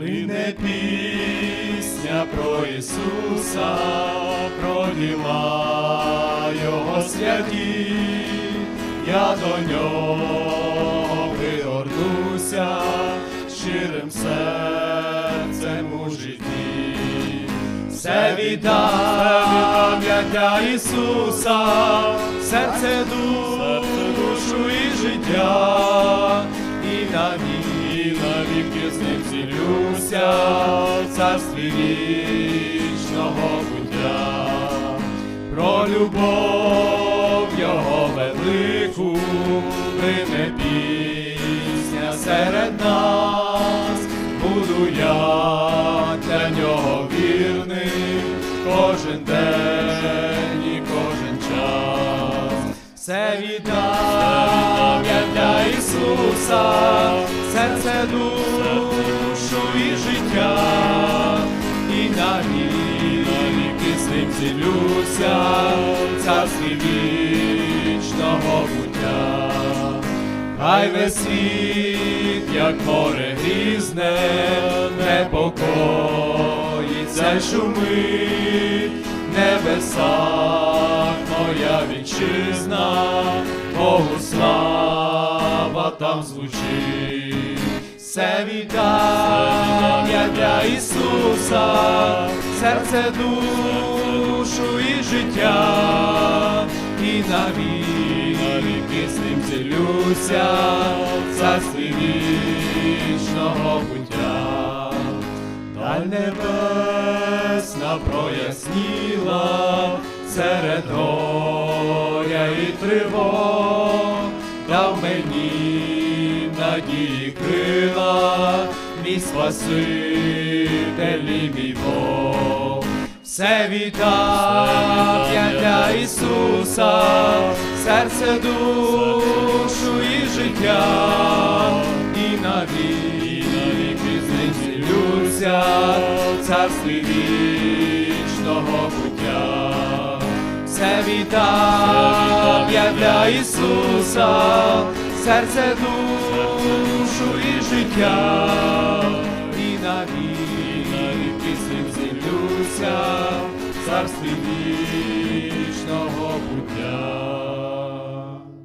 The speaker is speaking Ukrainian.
Лине пісня про Ісуса, про діла Його святі, я до нього пригорнуся щирим серцем у житті. Все віддам я для Ісуса, серце, душу і життя, і навіки, навіки з ним зілюся, в царстві вічного буття, про любов його велику, вине пісня серед нас, буду я для нього вірний, кожен день і кожен час. Все віддам я для Ісуса, серце, душу і життя, і навіки з ним зілюся, царстві вічного буття. Хай весь світ, як море грізне, непокоїться в небесах моя вітчизна, Богу слава там звучить. Все віддам для Ісуса, серце, душу і життя, і навіки з ним цілюся, царстві вічного буття. Даль небесна проясніла серед горя і тривог, дав мені надії крила, мій Спаситель і мій Бог. Все віддав я для Ісуса, серце, душу і життя, і навіки з ним зілюся, царстві вічного буття. Все віддав я для Ісуса, серце, душу і життя, і навіки з землюся, царстві вічного буття.